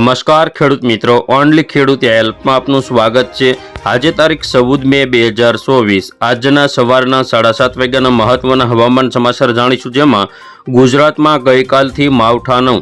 નમસ્કાર ખેડૂત મિત્રો, ઓનલી ખેડૂત હેલ્પમાં આપનું સ્વાગત છે. આજે તારીખ ચૌદ મે બે હજાર ચોવીસ. આજના સવારના સાડા સાત વાગ્યાના મહત્વના હવામાન સમાચાર જાણીશું જેમાં ગુજરાતમાં ગઈકાલથી માવઠાનો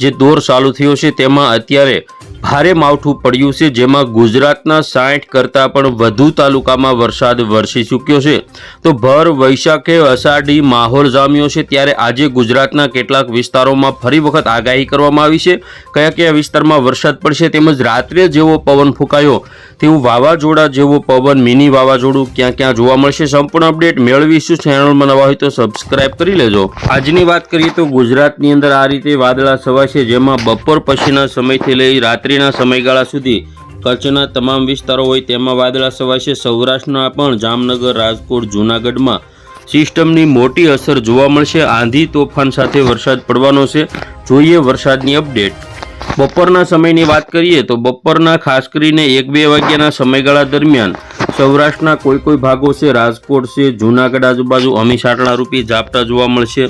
જે દોર ચાલુ થયો છે તેમાં અત્યારે ભારે માવઠું પડ્યું છે, જેમાં ગુજરાતના સાઠ કરતાં પણ વધુ તાલુકામાં વરસાદ વરસી ચૂક્યો છે. તો ભર વૈશાખે અષાઢી માહોલ જામ્યો છે, ત્યારે આજે ગુજરાતના કેટલાક વિસ્તારોમાં ફરી વખત આગાહી કરવામાં આવી છે. કયા કયા વિસ્તારમાં વરસાદ પડશે તેમજ રાત્રે જેવો પવન ફૂંકાયો? તેવું વાવાઝોડા જેવો પવન, મિની વાવાઝોડું ક્યાં ક્યાં જોવા મળશે સંપૂર્ણ અપડેટ મેળવીશું ચેનલમાં નવા હોય તો સબસ્ક્રાઇબ કરી લેજો. આજની વાત કરીએ તો ગુજરાતની અંદર આ રીતે વાદળા છવાશે જેમાં બપોર પછીના સમયથી લઈ રાત્રિના સમયગાળા સુધી કચ્છના તમામ વિસ્તારો હોય તેમાં વાદળા છવાશે સૌરાષ્ટ્રના પણ જામનગર, રાજકોટ, જૂનાગઢમાં સિસ્ટમની મોટી અસર જોવા મળશે. આંધી તોફાન સાથે વરસાદ પડવાનો છે. જોઈએ વરસાદની અપડેટ. બપોરના સમયની વાત કરીએ તો બપોરના ખાસ કરીને એક બે વાગ્યાના સમયગાળા દરમિયાન સૌરાષ્ટ્રના કોઈ કોઈ ભાગો છે, રાજકોટ છે, જૂનાગઢ આજુબાજુ અમી સાટણા રૂપી ઝાપટા જોવા મળશે.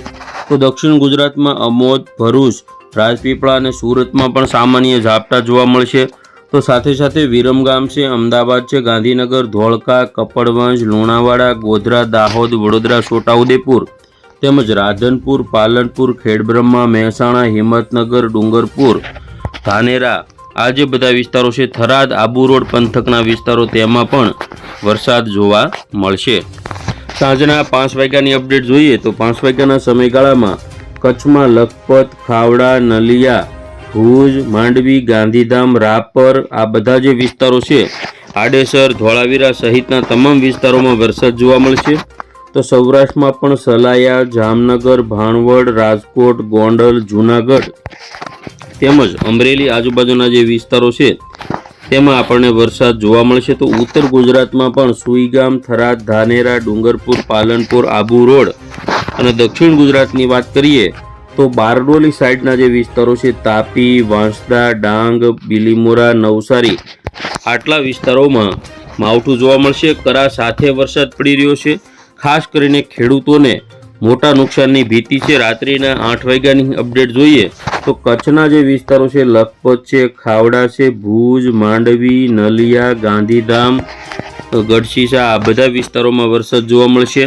તો દક્ષિણ ગુજરાતમાં અમોદ, ભરૂચ, રાજપીપળા અને સુરતમાં પણ સામાન્ય ઝાપટા જોવા મળશે. તો સાથે સાથે વિરમગામ છે, અમદાવાદ છે, ગાંધીનગર, ધોળકા, કપડવંજ, લુણાવાડા, ગોધરા, દાહોદ, વડોદરા, છોટાઉદેપુર તેમજ રાધનપુર, પાલનપુર, ખેડબ્રહ્મા, મહેસાણા, હિંમતનગર, ડુંગરપુર ધાનેરા. આ જે બધા વિસ્તારો છે થરાદ, આબુ રોડ, પંથકના વિસ્તારો, તેમાં પણ વરસાદ જોવા મળશે. સાંજના પાંચ વાગ્યાની અપડેટ જોઈએ તો પાંચ વાગ્યાના સમયગાળામાં કચ્છમાં લખપત, ખાવડા, નલિયા, ભુજ, માંડવી, ગાંધીધામ, રાપર, આ બધા જે વિસ્તારો છે, આડેસર, ધોળાવીરા સહિતના તમામ વિસ્તારોમાં વરસાદ જોવા મળશે. તો સૌરાષ્ટ્રમાં પણ સલાયા, જામનગર, ભાણવડ, રાજકોટ, ગોંડલ, જૂનાગઢ તેમજ અમરેલી આજુબાજુના જે વિસ્તારો છે, તેમાં આપણને વરસાદ જોવા મળશે. તો ઉત્તર ગુજરાતમાં પણ સુઈગામ, થરાદ, ધાનેરા, ડુંગરપુર, પાલનપુર, આબુ રોડ અને દક્ષિણ ગુજરાતની વાત કરીએ, તો બારડોલી સાઈડના જે વિસ્તારો છે, તાપી, વાંસદા, ડાંગ, બિલીમોરા, નવસારી, આટલા વિસ્તારોમાં માવઠું જોવા મળશે. કરા સાથે વરસાદ પડી રહ્યો છે. ખાસ કરીને ખેડૂતોને મોટા નુકસાનની ભીતિ છે. રાત્રિના આઠ વાગ્યાની અપડેટ જોઈએ તો કચ્છના જે વિસ્તારો છે, લખપત છે, ખાવડા છે, ભુજ, માંડવી, નલિયા, ગાંધીધામ ગઢશીસા આ બધા વિસ્તારોમાં વરસાદ જોવા મળશે.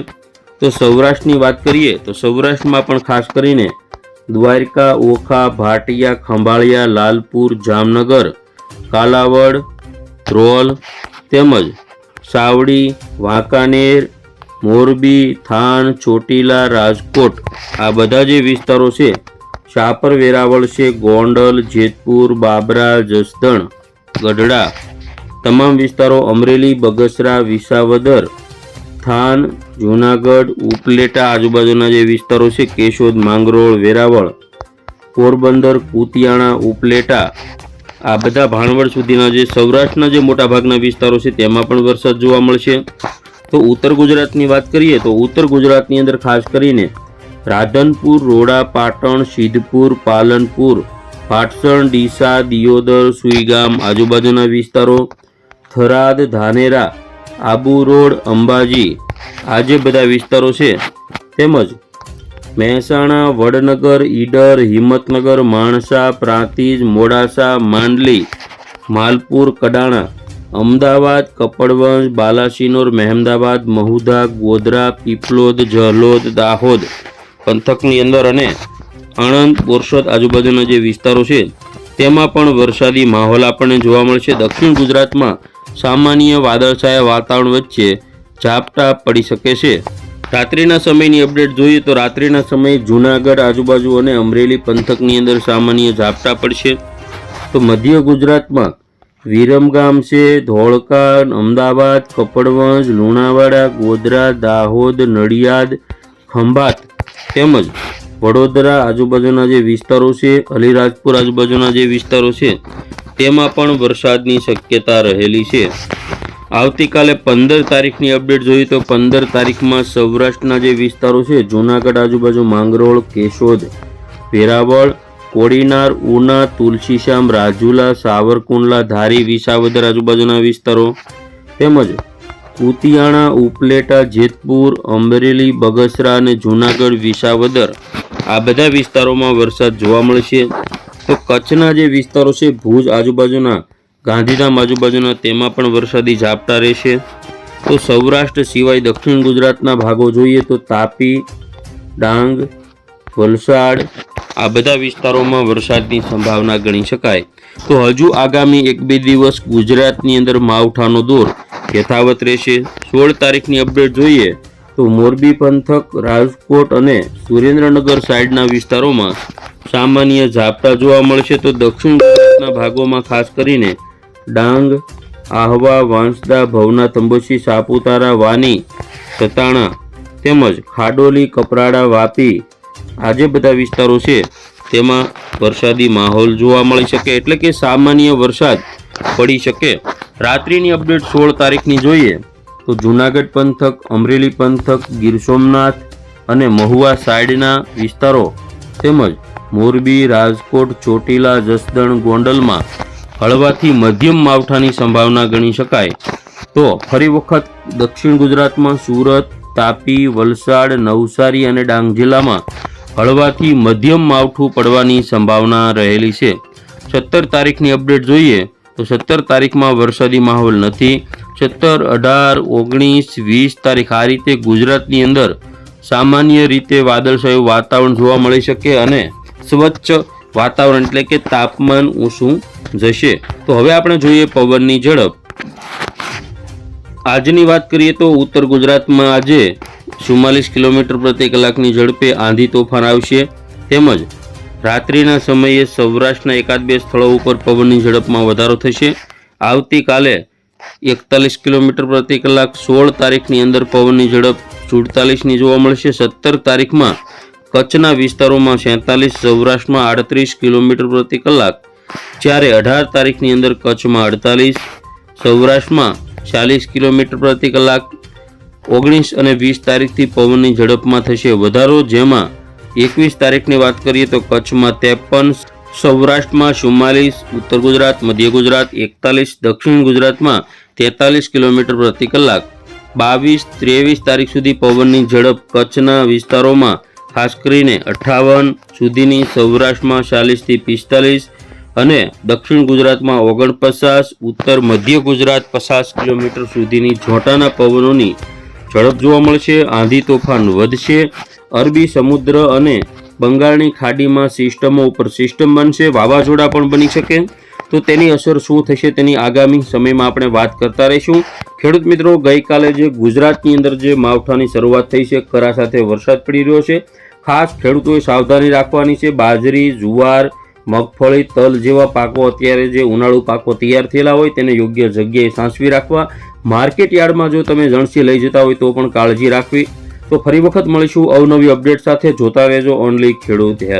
તો સૌરાષ્ટ્રની વાત કરીએ, તો સૌરાષ્ટ્રમાં પણ ખાસ કરીને દ્વારકા, ઓખા, ભાટિયા, ખંભાળિયા, લાલપુર, જામનગર, કાલાવડ, ધ્રોલ તેમજ સાવડી, વાંકાનેર, મોરબી થાન ચોટીલા, રાજકોટ આ બધા જે વિસ્તારો છે શાપર વેરાવળ છે, ગોંડલ, જેતપુર, બાબરા, જસદણ, ગઢડા. તમામ વિસ્તારો અમરેલી, બગસરા, વિસાવદર, થાન, જૂનાગઢ, ઉપલેટા આજુબાજુના જે વિસ્તારો છે, કેશોદ, માંગરોળ, વેરાવળ, પોરબંદર, કુતિયાણા, ઉપલેટા, આ બધા ભાણવડ સુધીના જે સૌરાષ્ટ્રના જે મોટાભાગના વિસ્તારો છે, તેમાં પણ વરસાદ જોવા મળશે. તો ઉત્તર ગુજરાતની વાત કરીએ તો ઉત્તર ગુજરાતની અંદર ખાસ કરીને રાધનપુર, રોડા, પાટણ, સિદ્ધપુર, પાલનપુર, પાટસણ, ડીસા, દિયોદર, સુઈગામ, આજુબાજુના વિસ્તારો, થરાદ, ધાનેરા, આબુ રોડ, અંબાજી, આ જે બધા વિસ્તારો છે, તેમજ મહેસાણા, વડનગર, ઈડર, હિંમતનગર, માણસા, પ્રાંતિજ, મોડાસા, માંડલી, માલપુર, કડાણા, અમદાવાદ, કપડવંજ, બાલાસિનોર, મહેમદાવાદ, મહુધા, ગોધરા, પીપલોદ જહલોદ દાહોદ પંથકની અંદર અને આણંદ, બોરસદ આજુબાજુના જે વિસ્તારો છે, તેમાં પણ વરસાદી માહોલ આપણને જોવા મળશે. દક્ષિણ ગુજરાતમાં સામાન્ય વાદળછાયા વાતાવરણ વચ્ચે ઝાપટા પડી શકે છે. રાત્રિના સમયની અપડેટ જોઈએ તો રાત્રિના સમયે જૂનાગઢ આજુબાજુ અને અમરેલી પંથકની અંદર સામાન્ય ઝાપટા પડશે. તો મધ્ય ગુજરાતમાં વિરમગામ છે ધોળકા અમદાવાદ, કપડવંજ, લુણાવાડા, ગોધરા, દાહોદ, નડિયાદ, ખંભાત તેમજ વડોદરા આજુબાજુના જે વિસ્તારો છે, અલીરાજપુર આજુબાજુના જે વિસ્તારો છે, તેમાં પણ વરસાદની શક્યતા રહેલી છે. આવતીકાલે પંદર તારીખની અપડેટ જોઈએ તો પંદર તારીખમાં સૌરાષ્ટ્રના જે વિસ્તારો છે, જૂનાગઢ આજુબાજુ માંગરોળ, કેશોદ, વેરાવળ, કોડીનાર, ઉના, તુલસીશ્યામ, રાજુલા, સાવરકુંડલા, ધારી, વિસાવદર આજુબાજુના વિસ્તારો. તેમજ કુતિયાણા ઉપલેટા, જેતપુર, અમરેલી, બગસરા અને જૂનાગઢ, વિસાવદર આ બધા વિસ્તારોમાં વરસાદ જોવા મળશે તો કચ્છના જે વિસ્તારો છે, ભુજ આજુબાજુના, ગાંધીધામ આજુબાજુના, તેમાં પણ વરસાદી ઝાપટા રહેશે. તો સૌરાષ્ટ્ર સિવાય દક્ષિણ ગુજરાતના ભાગો જોઈએ તો તાપી, ડાંગ, વલસાડ આ બધા વિસ્તારોમાં વરસાદની સંભાવના ગણી શકાય. તો હજુ આગામી એક બે દિવસ ગુજરાતની અંદર માવઠાનો દોર યથાવત રહેશે. સોળ તારીખની અપડેટ જોઈએ તો મોરબી પંથક, રાજકોટ અને સુરેન્દ્રનગર સાઈડના વિસ્તારોમાં સામાન્ય ઝાપટા જોવા મળશે તો દક્ષિણ ગુજરાતના ભાગોમાં ખાસ કરીને ડાંગ, આહવા, વાંસદા, ભવના, તંબોશી, સાપુતારા, વાની, સતાણા તેમજ ખાડોલી, કપરાડા, વાપી આ જે બધા વિસ્તારો છે તેમાં વરસાદી માહોલ જોવા મળી શકે. એટલે કે સામાન્ય વરસાદ પડી શકે. રાત્રિની અપડેટ સોળ તારીખની જોઈએ તો જૂનાગઢ પંથક, અમરેલી પંથક, ગીર સોમનાથ અને મહુવા સાઈડના વિસ્તારો તેમજ મોરબી, રાજકોટ, ચોટીલા, જસદણ, ગોંડલમાં હળવાથી મધ્યમ માવઠાની સંભાવના ગણી શકાય. તો ફરી વખત દક્ષિણ ગુજરાતમાં સુરત, તાપી, વલસાડ, નવસારી અને ડાંગ જિલ્લામાં હળવાથી મધ્યમ માવઠું પડવાની સંભાવના રહેલી છે. સત્તર તારીખની અપડેટ જોઈએ તો સત્તર તારીખમાં વરસાદી માહોલ નથી. સત્તર, અઢાર, ઓગણીસ, વીસ તારીખ આ રીતે ગુજરાતની અંદર સામાન્ય રીતે વાદળછાયું વાતાવરણ જોવા મળી શકે અને સ્વચ્છ વાતાવરણ એટલે કે તાપમાન ઊંચું જશે. તો હવે આપણે જોઈએ પવનની ઝડપ. આજની વાત કરીએ તો ઉત્તર ગુજરાતમાં આજે ચુમ્માલીસ કિલોમીટર પ્રતિ કલાકની ઝડપે આંધી તોફાન આવશે. તેમજ રાત્રિના સમયે સૌરાષ્ટ્રના એકાદ બે સ્થળો ઉપર પવનની ઝડપમાં વધારો થશે. આવતીકાલે એકતાલીસ કિલોમીટર પ્રતિ કલાક સોળ તારીખની અંદર પવનની ઝડપ સુડતાલીસની જોવા મળશે. સત્તર તારીખમાં કચ્છના વિસ્તારોમાં સેતાલીસ, સૌરાષ્ટ્રમાં આડત્રીસ કિલોમીટર પ્રતિ કલાક. જ્યારે અઢાર તારીખની અંદર કચ્છમાં અડતાલીસ, સૌરાષ્ટ્રમાં ચાલીસ કિલોમીટર પ્રતિ કલાક. ઓગણીસ અને વીસ તારીખથી પવનની ઝડપમાં થશે વધારો, જેમાં એકવીસ તારીખની વાત કરીએ તો કચ્છમાં ત્રેપન, સૌરાષ્ટ્રમાં ચુમ્માલીસ, ઉત્તર ગુજરાત, મધ્ય ગુજરાત એકતાલીસ, દક્ષિણ ગુજરાતમાં તેતાલીસ કિલોમીટર પ્રતિ કલાક. બાવીસ, ત્રેવીસ તારીખ સુધી પવનની ઝડપ કચ્છના વિસ્તારોમાં, ખાસ કરીને અઠ્ઠાવન સુધીની સૌરાષ્ટ્રમાં ચાલીસથી પિસ્તાલીસ અને દક્ષિણ ગુજરાતમાં ઓગણપચાસ, ઉત્તર મધ્ય ગુજરાત પચાસ કિલોમીટર સુધીની જોટાના પવનોની ઝડપ જોવા મળશે. આંધી તોફાન વધશે. અરબી સમુદ્ર અને બંગાળની ખાડીમાં સિસ્ટમો ઉપર સિસ્ટમ બનશે, વાવાઝોડા પણ બની શકે. તો તેની અસર શું થશે તેની આગામી સમયમાં આપણે વાત કરતા રહીશું. ખેડૂત મિત્રો, ગઈકાલે જે ગુજરાતની અંદર જે માવઠાની શરૂઆત થઈ છે, કરા સાથે વરસાદ પડી રહ્યો છે. ખાસ ખેડૂતોએ સાવધાની રાખવાની છે. બાજરી, જુવાર, મગફળી, તલ જેવા પાકો અત્યારે જે ઉનાળુ પાકો તૈયાર થયેલા હોય તેને યોગ્ય જગ્યાએ સાચવી રાખવા. માર્કેટ યાર્ડમાં જો તમે જણસી લઈ જતા હોય તો પણ કાળજી રાખવી. તો ફરી વખત મળીશું અવનવી અપડેટ સાથે. જોતા રહેજો ઓનલી ખેડૂત હેલ્પ